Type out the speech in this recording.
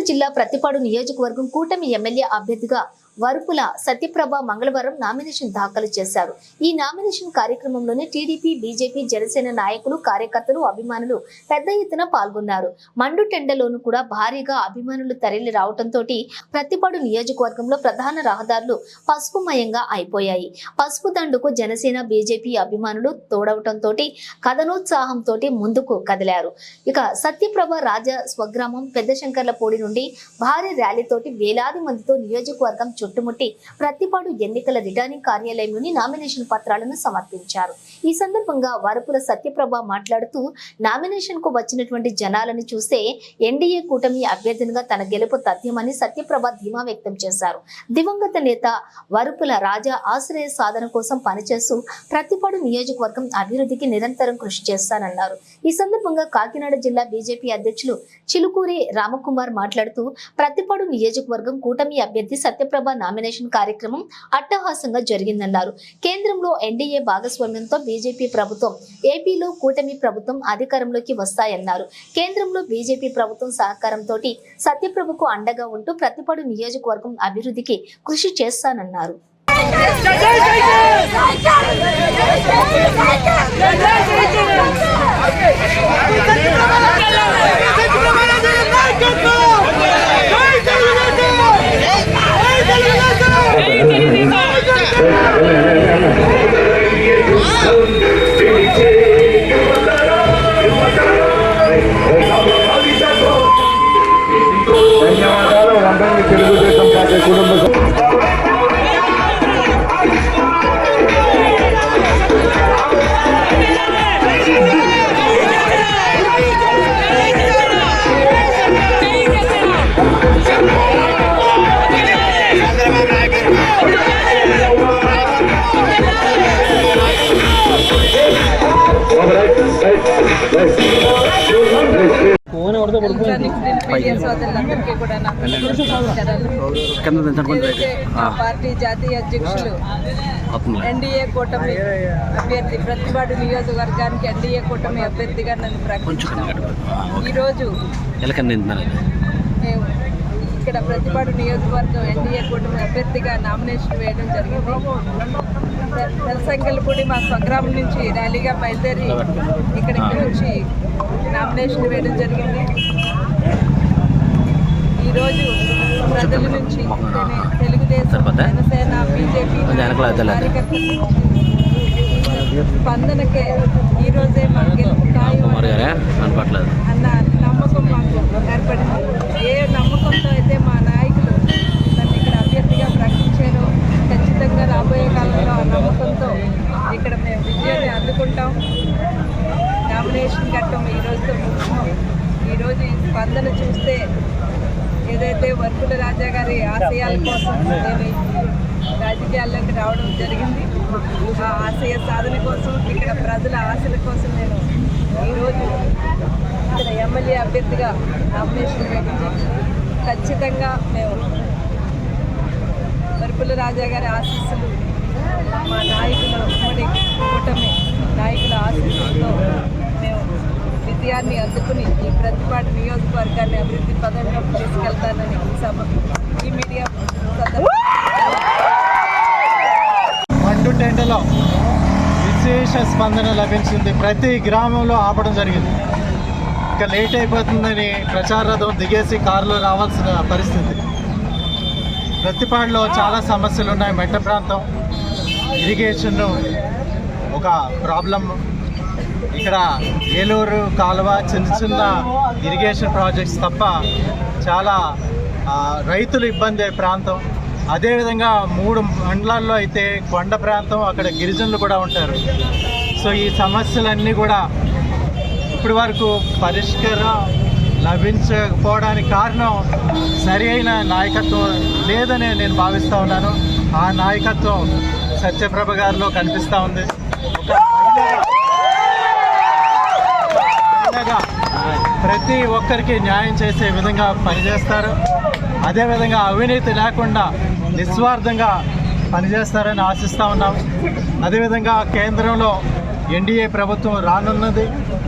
జిల్లా ప్రతిపాడు నియోజకవర్గం కూటమి ఎమ్మెల్యే అభ్యర్థిగా వరుపుల సత్యప్రభ మంగళవారం నామినేషన్ దాఖలు చేశారు. ఈ నామినేషన్ కార్యక్రమంలోనే టీడీపీ బీజేపీ జనసేన నాయకులు కార్యకర్తలు అభిమానులు పెద్ద ఎత్తున పాల్గొన్నారు. మండు టెండలోను కూడా భారీగా అభిమానులు తరలి రావడంతో ప్రతిపాడు నియోజకవర్గంలో ప్రధాన రహదారులు పసుపుమయంగా అయిపోయాయి. పసుపు దండుకు జనసేన బీజేపీ అభిమానులు తోడవటంతో కథనోత్సాహంతో ముందుకు కదిలారు. ఇక సత్యప్రభ రాజ స్వగ్రామం పెద్ద శంకర్లపూడి నుండి భారీ ర్యాలీతోటి వేలాది మందితో నియోజకవర్గం చుట్టుముట్టి ప్రతిపాడు ఎన్నికల రిటర్నింగ్ కార్యాలయంలోని నామినేషన్ పత్రాలను సమర్పించారు. ఈ సందర్భంగా వరపుల సత్యప్రభ మాట్లాడుతూ నామినేషన్కు వచ్చినటువంటి జనాలను చూస్తే ఎన్డీఏ కూటమి అభ్యర్థినిగా తన గెలుపు తథ్యమని సత్యప్రభ ధీమా వ్యక్తం చేశారు. దివంగత నేత వరుపుల రాజా ఆశ్రయ సాధన కోసం పనిచేస్తూ ప్రతిపాడు నియోజకవర్గం అభివృద్ధికి నిరంతరం కృషి చేస్తానన్నారు. ఈ సందర్భంగా కాకినాడ జిల్లా బీజేపీ అధ్యక్షులు చిలుకూరి రామకుమార్ మాట్లాడుతూ ప్రతిపాడు నియోజకవర్గం కూటమి అభ్యర్థి సత్యప్రభ నామినేషన్ కార్యక్రమం అట్టహాసంగా జరిగిందన్నారు కేంద్రంలో ఎన్డీఏ భాగస్వామ్యంతో బీజేపీ ప్రభుత్వం ఏపీలో కూటమి ప్రభుత్వం అధికారంలోకి వస్తాయన్నారు కేంద్రంలో బీజేపీ ప్రభుత్వం సహకారంతో సత్యప్రభుకు అండగా ఉంటూ ప్రతిపాడు నియోజకవర్గం అభివృద్ధికి కృషి చేస్తానన్నారు పార్టీ జాతీయ అధ్యక్షులు ఎన్డీఏ కూటమి అభ్యర్థి ప్రతిపాడు నియోజకవర్గానికి ఎన్డీఏ కూటమి అభ్యర్థిగా నన్ను ప్రకటించారు ఈరోజు ఇక్కడ ప్రతిపాడు నియోజకవర్గం ఎన్డీఏ కూటమి అభ్యర్థిగా నామినేషన్ వేయడం జరిగింది. తెలసంగల్పూడి మా స్వగ్రామం నుంచి ర్యాలీగా బయలుదేరి ఇక్కడికి వచ్చి నామినేషన్ వేయడం జరిగింది. ఈరోజు ప్రజల నుంచి తెలు- తెలుగుదేశం జనసేన బీజేపీ కార్యకర్తల స్పందనకే ఈరోజే మా గెలుపు ఖాయం అన్న నమ్మకం మాకు ఏర్పడింది ఏ నమ్మకంతో అయితే మా నాయకులు నన్ను ఇక్కడ అభ్యర్థిగా ప్రకటించారో ఖచ్చితంగా రాబోయే కాలంలో ఆ నమ్మకంతో ఇక్కడ మేము కట్టం నామినేషన్ కట్టం ఈ రోజుతో ఈరోజు ఈ స్పందన చూస్తే ఏదైతే వర్కుల రాజా గారి ఆశయాల కోసం నేను రాజకీయాల్లోకి రావడం జరిగింది. ఆ ఆశయ సాధన కోసం ఇక్కడ ప్రజల ఆశల కోసం నేను ఈరోజు ఇక్కడ ఎమ్మెల్యే అభ్యర్థిగా నామినేషన్ వేయడం ఖచ్చితంగా మేము వర్పుల రాజా గారి ఆశీస్సులు మా నాయకుల ఉమ్మడి కూటమి నాయకుల ఆశీస్సులతో మేము విజయాన్ని అందుకుని ఈ ప్రతిపాటు నియోజకవర్గాన్ని అభివృద్ధి పదంలో తీసుకెళ్తానని ఈ ఈ మీడియా విశేష స్పందన లభించింది. ప్రతి గ్రామంలో ఆపడం జరిగింది. ఇక లేట్ అయిపోతుందని ప్రచార రథం దిగేసి కారులో రావాల్సిన పరిస్థితి. ప్రతిపాడులో చాలా సమస్యలు ఉన్నాయి మెట్ట ప్రాంతం ఇరిగేషన్ ఒక ప్రాబ్లం ఇక్కడ ఏలూరు కాలువ చిన్న చిన్న ఇరిగేషన్ ప్రాజెక్ట్స్ తప్ప చాలా రైతులు ఇబ్బంది అయ్యే ప్రాంతం. అదేవిధంగా మూడు మండలాల్లో అయితే కొండ ప్రాంతం అక్కడ గిరిజనులు కూడా ఉంటారు. సో ఈ సమస్యలన్నీ కూడా ఇప్పటి వరకు పరిష్కారం లభించకపోవడానికి కారణం సరి అయిన నాయకత్వం లేదని నేను భావిస్తూ ఉన్నాను. ఆ నాయకత్వం సత్యప్రభ గారిలో కనిపిస్తూ ఉంది. ఒక మహిళగా ప్రతి ఒక్కరికి న్యాయం చేసే విధంగా పనిచేస్తారు. అదేవిధంగా అవినీతి లేకుండా నిస్వార్థంగా పనిచేస్తారని ఆశిస్తూ ఉన్నాం. అదేవిధంగా కేంద్రంలో ఎన్డీఏ ప్రభుత్వం రానున్నది.